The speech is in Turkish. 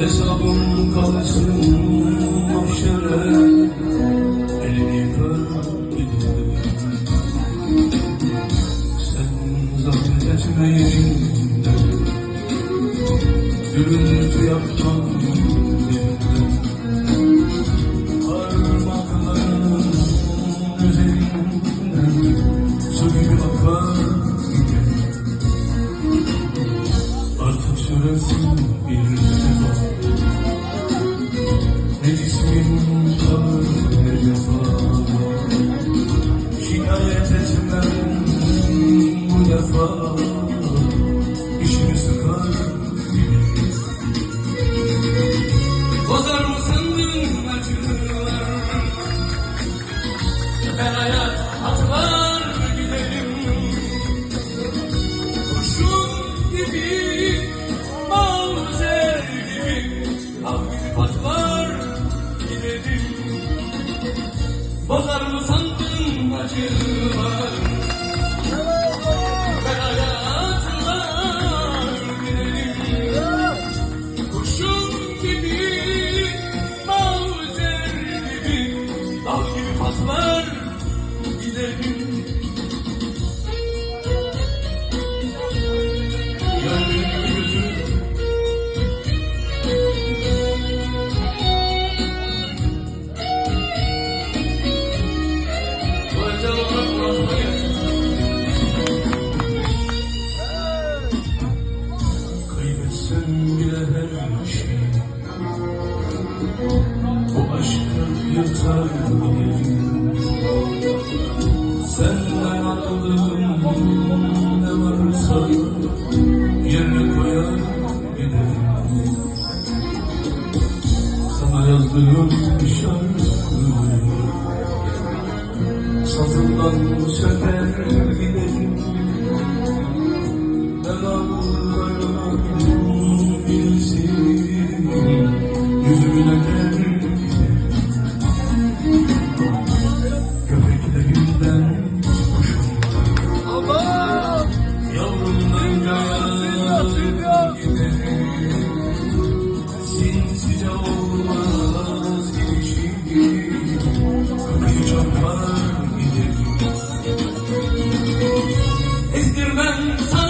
Hesabım kalsın mahşere. Elini yıkar gidelim Sen zahmet etmeyin Gürültü yaptan Parmaklarının üzerinden Suyu akar. Gidelim Artık süresin bir cismin kalır ne cefa Şikayet etmem bu defa İşimi sıkar Bozar acılar Ben hayat atlar giderim Kurşun gibi Hafif patlar giderim Bozar mı sandın acı Kaybetsem bile her şey Bu aşkı yutar beni Senden aldığım ne varsa Yerine koyar giderim Sana yazdığım şarkı ardından söker giderim Ben ağlarım bilsin Yüzümü döker ben sana